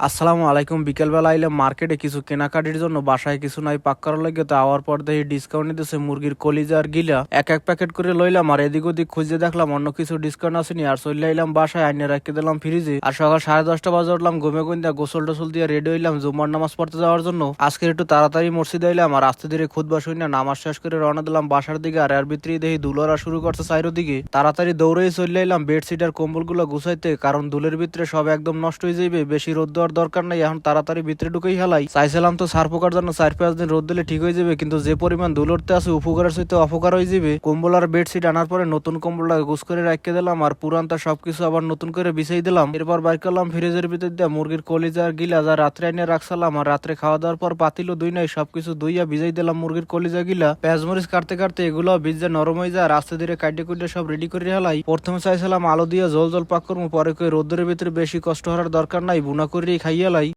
আসসালামু আলাইকুম। বিকেলবেলা আইলে মার্কেটে কিছু কেনাকাটির জন্য বাসায় কিছু নাই পাক করার লাগে তো আওয়ার পর দেখি ডিসকাউন্ট দিতেছে মুরগির কলিজা আর গিলা। এক এক প্যাকেট করে লইলাম আর এদিক ওদিক খুঁজে দেখলাম অন্য কিছু ডিসকাউন্ট আসেনি আর চলে আইলাম বাসায়, আইনে রেখে দিলাম ফ্রিজে আর সকাল সাড়ে দশটা বাজে উঠলাম, ঘুমে গুন্দা গোসল টোসল দিয়ে রেডি হইলাম জুম্মার নামাজ পড়তে যাওয়ার জন্য। আজকে একটু তাড়াতাড়ি মসজিদে আইলাম আর আস্তে ধীরে খুদবা শুই না নামাজ শেষ করে রওনা দিলাম বাসার দিকে আর এর ভিতরেই দেখি দুলরা শুরু করছে সাইরো দিকে। তাড়াতাড়ি দৌড়েই চলে এলাম বেডশিট আর কম্বলগুলো গুছাইতে, কারণ দুলের ভিতরে সব একদম নষ্ট হয়ে যাবে বেশি রোদ দেওয়ার দরকার নাই, এখন তাড়াতাড়ি ভিতরে ঢুকেই হেলাই। চাইছিলাম তো সার পোকার জন্য চার পাঁচ দিন রোদ দিলে ঠিক হয়ে যাবে, কিন্তু যে পরিমাণ ধুল উঠতে আছে, উপকারের সহিত অপকার হয়ে যাবে। কম্বল আর বেডশিট আনার পরে নতুন কম্বলটা গুছ করে রাখতে দিলাম, আর পুরানটা সবকিছু আবার নতুন করে বিছাই দিলাম। এরপর বাইর করলাম ফ্রিজের ভিতর দিয়ে, মুরগির কলিজা আর গিলা যা রাত্রে এনে রাখছিলাম, আর রাত্রে খাওয়া দাওয়ার পর পাতিলও দুই নাই, সবকিছু দুইয়া ভিজাই দিলাম মুরগির কলিজা, গিলা। পেঁয়াজ মরিচ কাটতে কাটতে এগুলো ভিজে নরম হয়ে যায় রাস্তা ধীরে কাটে কুটে সব রেডি করে হেলাই। প্রথমে চাইছিলাম আলো দিয়ে জল জল পাক করব, পরে রোদ্রের ভিতরে বেশি কষ্ট হওয়ার দরকার নাই, বুনা করেই খাইয়ে লাই।